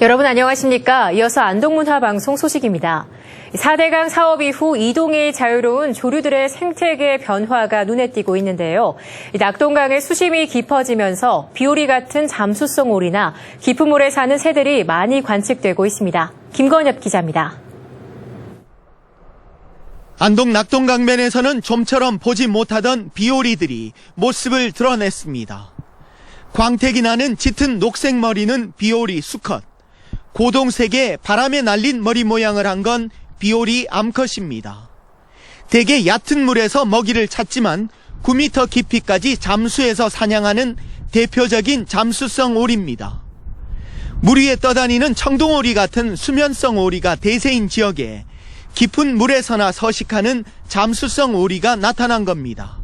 여러분 안녕하십니까? 이어서 안동문화방송 소식입니다. 4대강 사업 이후 이동이 자유로운 조류들의 생태계 변화가 눈에 띄고 있는데요. 이 낙동강의 수심이 깊어지면서 비오리 같은 잠수성 오리나 깊은 물에 사는 새들이 많이 관측되고 있습니다. 김건엽 기자입니다. 안동 낙동강변에서는 좀처럼 보지 못하던 비오리들이 모습을 드러냈습니다. 광택이 나는 짙은 녹색 머리는 비오리 수컷. 고동색의 바람에 날린 머리 모양을 한 건 비오리 암컷입니다. 대개 얕은 물에서 먹이를 찾지만 9m 깊이까지 잠수해서 사냥하는 대표적인 잠수성 오리입니다. 물 위에 떠다니는 청동오리 같은 수면성 오리가 대세인 지역에 깊은 물에서나 서식하는 잠수성 오리가 나타난 겁니다.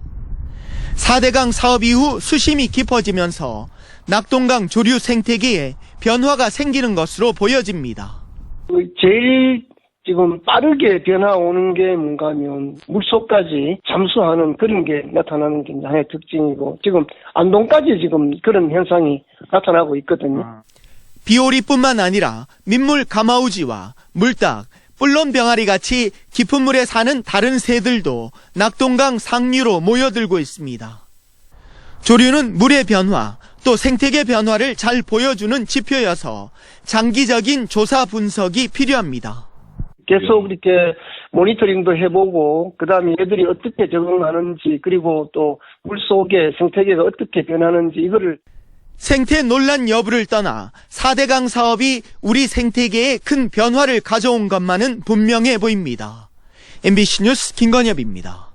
4대강 사업 이후 수심이 깊어지면서 낙동강 조류 생태계에 변화가 생기는 것으로 보여집니다. 그 제일 지금 빠르게 변화 오는 게 뭔가 하면 물속까지 잠수하는 그런 게 나타나는 게 하나의 특징이고 지금 안동까지 지금 그런 현상이 나타나고 있거든요. 비오리뿐만 아니라 민물 가마우지와 물닭, 뿔론 병아리 같이 깊은 물에 사는 다른 새들도 낙동강 상류로 모여들고 있습니다. 조류는 물의 변화, 또 생태계 변화를 잘 보여주는 지표여서 장기적인 조사 분석이 필요합니다. 계속 이렇게 모니터링도 해보고 그다음에 얘들이 어떻게 적응하는지 그리고 또 물 속의 생태계가 어떻게 변하는지 이거를 생태 논란 여부를 떠나 4대강 사업이 우리 생태계에 큰 변화를 가져온 것만은 분명해 보입니다. MBC 뉴스 김건엽입니다.